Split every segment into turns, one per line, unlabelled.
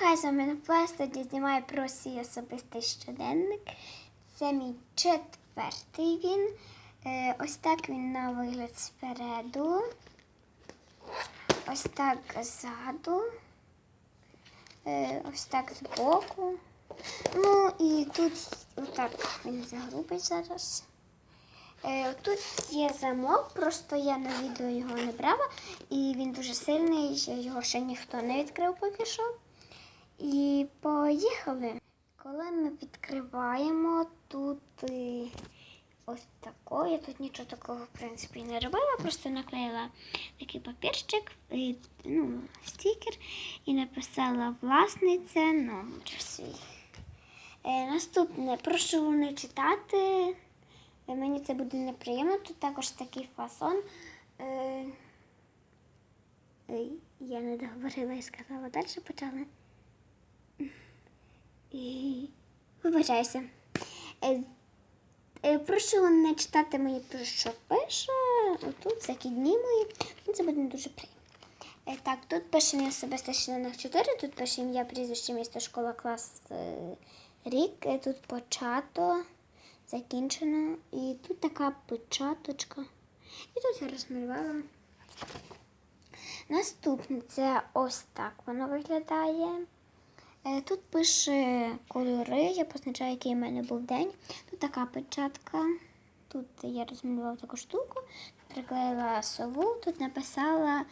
хай з вами Тоді знімаю про свій особистий щоденник. Це мій четвертий він. Е, ось так він на вигляд спереду. Ось так ззаду. Е, ось так збоку. Ну і тут отак він загрубий зараз. Е, Тут є замок, просто я на відео його не брала, і він дуже сильний, його ще ніхто не відкрив поки що. І поїхали. Коли ми відкриваємо, тут ось такое. Тут нічого такого, в принципі, не робила, просто наклеїла такий папірчик, ну, стікер, і написала власниця номер свій. Е, наступне, прошу не читати. Е, Мені це буде неприємно. Тут також такий фасон. Е, я не договорила і сказала, далі почали. І вибачаюся. Е, е, прошу не читати мені про що пише. Отут закидні мої. Ну, Це буде не дуже приємно. Е, Так, тут пише мій особисто членах 4, тут пише ім'я, прізвище, місто, школа, клас, рік, тут почато, закінчено. І тут така печаточка. І тут я розмалювала. Наступне це ось так воно виглядає. Е, Тут пише кольори, я позначаю, який в мене був день. Тут така печатка. Тут я розмалювала таку штуку, приклеїла сову, тут написала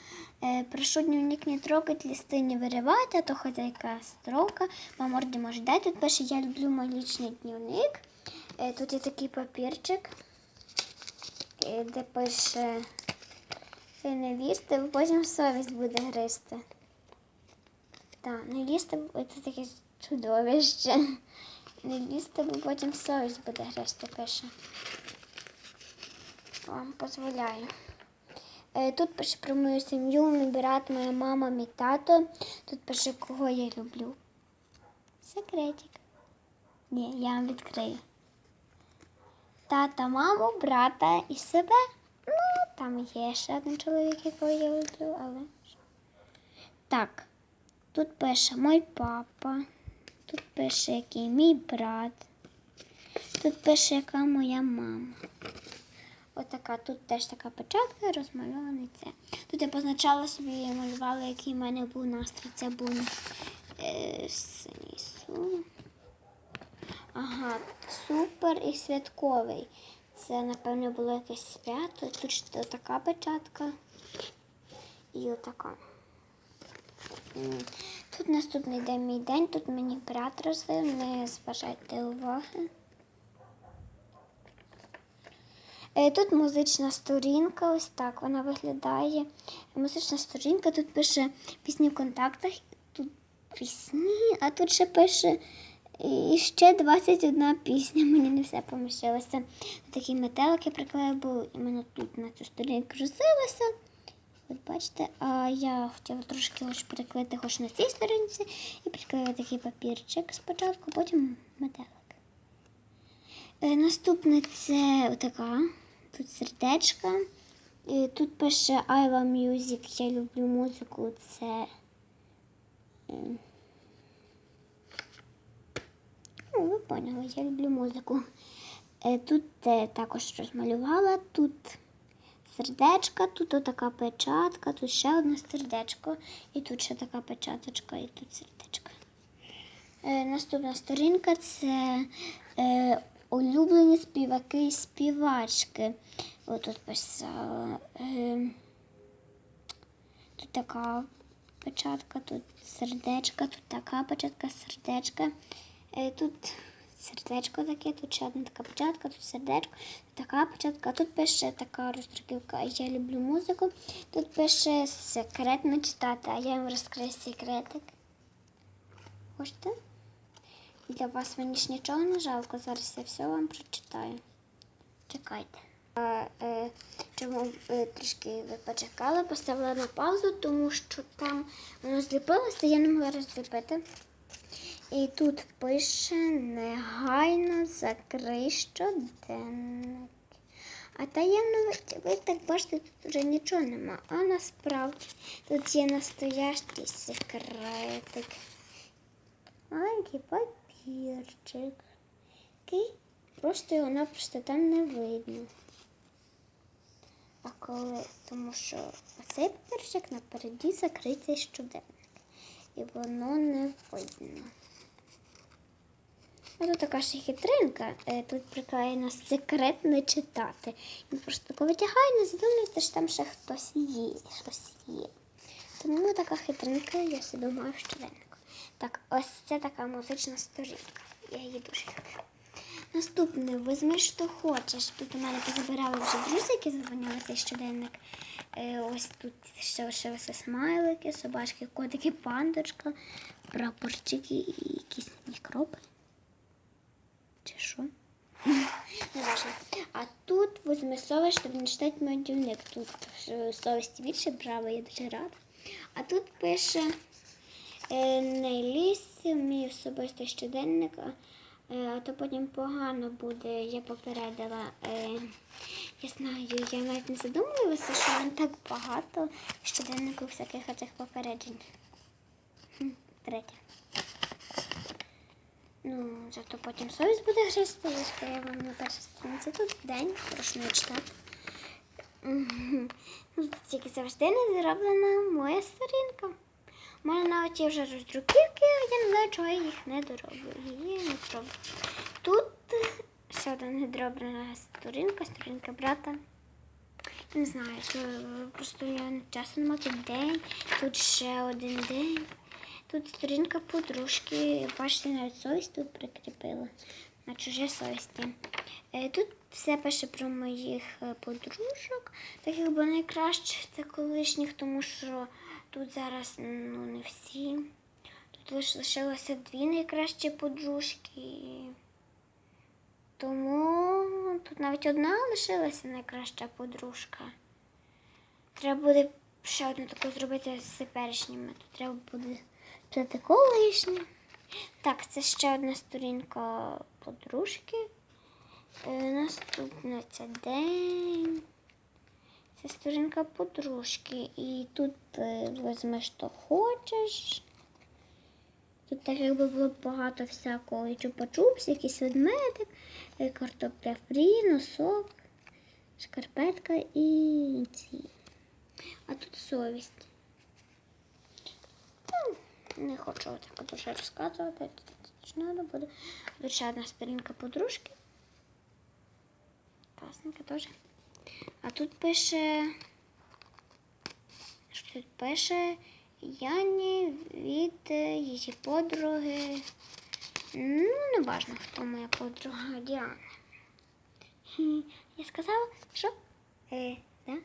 е, прошу дневник не трогать, листи не виривати, а то хозяйка строка, по морді може дати. Тут пише Я люблю мій лічний дневник. Е, Тут є такий папірчик, де пише «Ти не бо потім совість буде гризти. Так, не бо це таке чудовище. Не лізти, бо потім совість буде гризти, пише. Вам дозволяю. Е, Тут пише про мою сім'ю, мій брат, моя мама, мій тато. Тут пише, кого я люблю. Секретик. Ні, я вам відкрию. Тата, маму, брата і себе. Ну, там є ще один чоловік, якого я люблю, але. Так, тут пише мой папа. Тут пише, який мій брат. Тут пише, яка моя мама. Отака, тут теж така печатка, розмальований це. Тут я позначала собі, малювала, який в мене був настрій. Це був е, сум. Ага, супер і святковий. Це, напевно, було якесь свято. Тут така печатка. І отака. Тут наступний день мій день, тут мені брат розвив, не зважайте уваги. Е, Тут музична сторінка, ось так вона виглядає. Музична сторінка, тут пише пісні в контактах, тут пісні, а тут ще пише і ще 21 пісня. Мені не все поміщилося. Такий метелик я приклеїв, бо іменно тут на цю сторінку крутилося. От бачите, а я хотіла трошки хоч приклеїти хоч на цій сторінці і приклеїла такий папірчик спочатку, потім метелик. Е, Наступне це така. Тут сердечка. Тут пише I love music, я люблю музику. Це. е, Ну, ви поняли, я люблю музику. Е, Тут також розмалювала, тут сердечка, тут отака печатка, тут ще одне сердечко, і тут ще така печаточка, і тут сердечко. Е, Наступна сторінка це е, улюблені співаки і співачки. Ось тут писала. Е, тут така печатка, тут сердечка, тут така печатка, сердечка. Е, тут сердечко таке, тут ще одна така печатка, тут сердечко, така печатка, тут пише така роздруківка Я люблю музику. Тут пише секретно читати, а я вам розкрию секретик. Хочете? Для вас мені ж нічого не жалко, зараз я все вам прочитаю. Чекайте. Е, чому е, трішки ви почекали, поставила на паузу, тому що там воно зліпилося, я не могла розліпити. І тут пише негайно закрий щоденник. А таємно ви, так бачите, тут вже нічого нема. А насправді тут є настоящий секретик. маленький папірчик. Який просто його напросто там не видно. А коли, тому що оцей папірчик напереді закритий щоденник. І воно не видно. А тут така ще хитринка. Е, Тут приклеєно секрет не читати. Він просто тако витягає, не задумується, що там ще хтось є. Щось є. Тому така хитринка, я собі маю в щоденнику. Так, ось це така музична сторінка. Я її дуже люблю. Наступне, візьми, що хочеш. Тут у мене позабирали вже друзі, які заповняли цей щоденник. Е, ось тут ще лишилися смайлики, собачки, котики, пандочка, прапорчики і якісь мікроби. Чи що? Не. А тут візьми совість, щоб не читати. Тут е, совісті більше, браво, я дуже рада. А тут пише е, не лізь, мій особистий щоденник, а, е, то потім погано буде. Я попередила. Я знаю, я навіть не задумувалася, що там так багато щоденнику всяких оцих попереджень. Третє. Ну, зато потім совість буде гризти, якщо я вам на першій сторінці. Тут день, прошу не читати. Тільки завжди не зроблена моя сторінка. У навіть є вже роздруківки, я не знаю, чого я їх не дороблю. Не. Тут ще одна недороблена сторінка, сторінка брата. Не знаю, то просто я часу нема тут день, тут ще один день. Тут сторінка подружки. Бачите, навіть совість тут прикріпила на чужі совісті. Е, Тут все пише про моїх е, подружок, так якби найкраще це колишніх, тому що тут зараз ну, не всі. Тут лишилося дві найкращі подружки. Тому тут навіть одна лишилася найкраща подружка. Треба буде ще одну таку зробити з теперішніми. Тут треба буде писати колишні. Так, це ще одна сторінка подружки. Е, наступна це день. Це сторінка подружки. І тут е, візьми, що хочеш. Тут так якби було багато всякого чупа-чупс, якийсь ведмедик, е, картопля фрі, носок, шкарпетка і ці. А тут совість. Не хочу так дуже розказувати. Це ж буде. Тут одна сторінка подружки. Класненька теж. А тут пише. Що тут пише Яні від її подруги. Ну, не важно, хто моя подруга Діана. Я сказала, що? Е, да?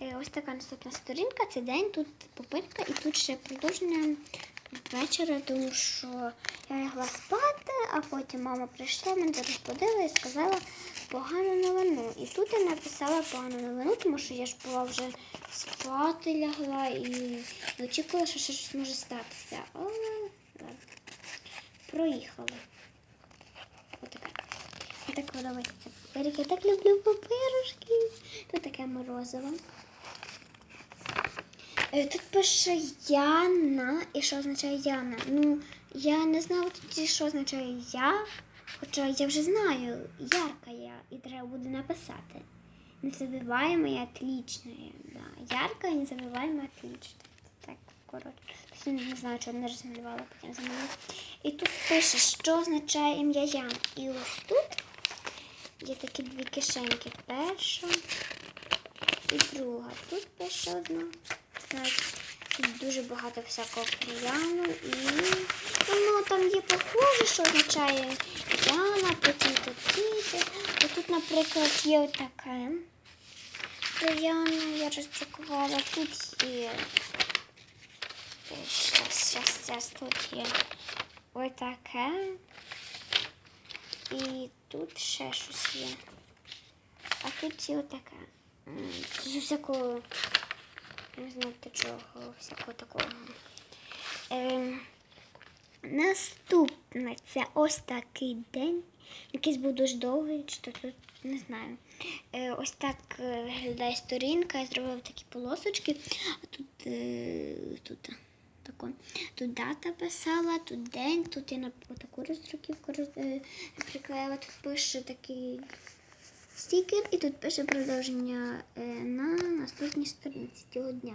Е, ось така наступна сторінка. Це день, тут попитка і тут ще продовження вечора, тому що я лягла спати, а потім мама прийшла, мене розбудила і сказала погану новину. І тут я написала погану новину, тому що я ж була вже спати лягла і очікувала, що ще щось може статися. Але ладно. проїхали. Отака. Так подобається папирик. Я так люблю папирушки. Тут таке морозиво. Е, Тут пише Яна. І що означає Яна? Ну, я не знала тоді, що означає я. Хоча я вже знаю, ярка я, і треба буде написати. Незабиваемая и отличная. Да. Яркая, незабиваемая, отличная. Так, коротше. Я не знаю, чого не розмалювала, потім замалювала. І тут пише, що означає ім'я Ян. І ось тут є такі дві кишеньки. Перша і друга. Тут пише одна. Тут дуже багато всякого прияну і ну, там є похоже, що означає Яна, потім тут діти. А тут, наприклад, є отаке. Прияна я роздрукувала. Тут є. Щас, щас, щас, тут є отаке. І тут ще щось є. А тут є отаке. З всякого, не знаю чого, всякого такого. Ем, наступне це ось такий день. Якийсь був дуже довгий, чи то тут не знаю. Е, ось так е, виглядає сторінка. Я зробила такі полосочки, а тут, е, тут тако. Тут дата писала, тут день, тут я на таку роздруківку роз, е, приклеїла, тут пише такий стікер, і тут пише продовження е, на наступній сторінці цього дня.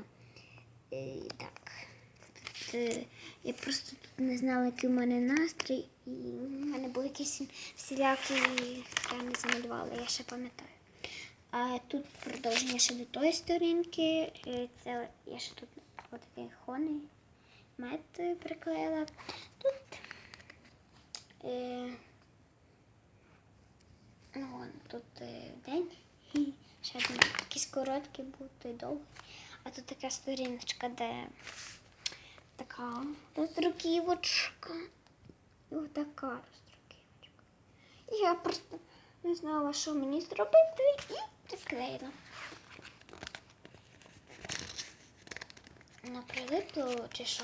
Е, так. Е, я просто тут не знала, який у мене настрій, і в мене були якісь всілякі я не замалювала, я ще пам'ятаю. А тут продовження ще до тої сторінки. Це я ще тут отакий хоний мед приклеїла. Тут ну, вон, тут е, день. Хі. Ще один якийсь короткий був, той довгий. А тут така сторіночка, де така роздруківочка. І отака роздруківочка. І я просто не знала, що мені зробити, і приклеїла. На прилипло чи що?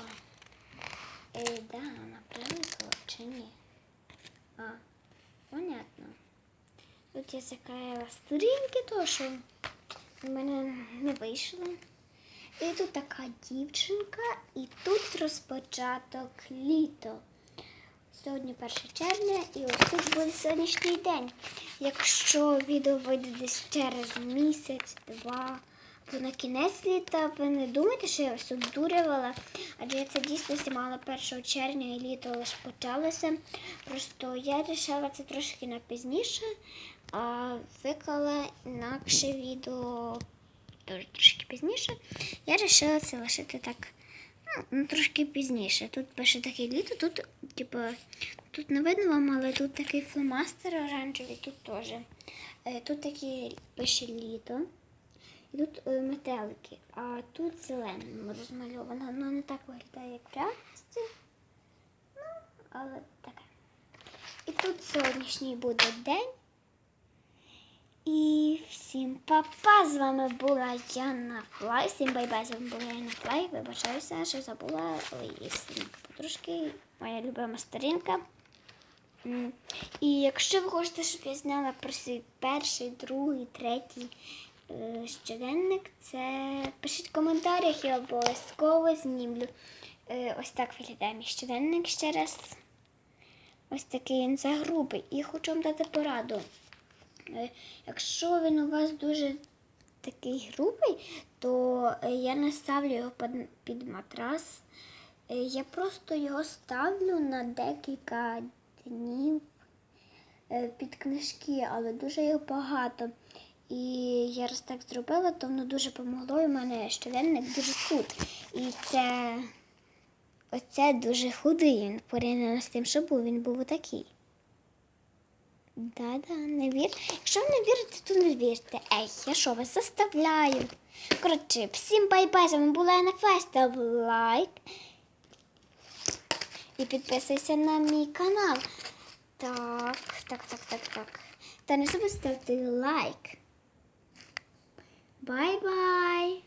Е, да, на прилипло чи ні? А, понятно. Тут я заклеїла сторінки, то що в мене не вийшло. І тут така дівчинка, і тут розпочаток літо. Сьогодні 1 червня, і ось тут буде сьогоднішній день. Якщо відео вийде десь через місяць, два, то на кінець літа ви не думайте, що я вас обдурювала, адже я це дійсно знімала 1 червня і літо лише почалося. Просто я вирішила це трошки на пізніше, а виклала інакше відео трошки пізніше. Я вирішила це лишити так. Ну, ну, трошки пізніше. Тут пише таке літо, тут, типу, тут не видно вам, але тут такий фломастер оранжевий, тут теж. Е, Тут такі пише літо. І тут е, метелики, а тут зеленим розмальовано. Воно не так виглядає, як в реальності. Ну, але таке. І тут сьогоднішній буде день. І всім па-па! З вами була Яна Флай. Всім бай-бай, з вами була Яна Флай. Вибачаюся, що забула ой, сторінка подружки. Моя любима сторінка. І якщо ви хочете, щоб я зняла про свій перший, другий, третій е, щоденник, це пишіть в коментарях, я обов'язково знімлю. Е, Ось так виглядає мій щоденник ще раз. Ось такий він загрубий. І хочу вам дати пораду. Е, Якщо він у вас дуже такий грубий, то е, я не ставлю його під, матрас. Е, Я просто його ставлю на декілька днів під книжки, але дуже їх багато. І я раз так зробила, то воно дуже допомогло. І в мене щоденник дуже худ. І це оце дуже худий він порівняно з тим, що був. Він був отакий. Да-да, не вір. Якщо не вірите, то не вірте. Ей, я що вас заставляю? Коротше, всім бай-бай, з вами була Флай, став лайк. І підписуйся на мій канал. Так, так, так, так, так. Та не забудь ставити лайк. Бай-бай!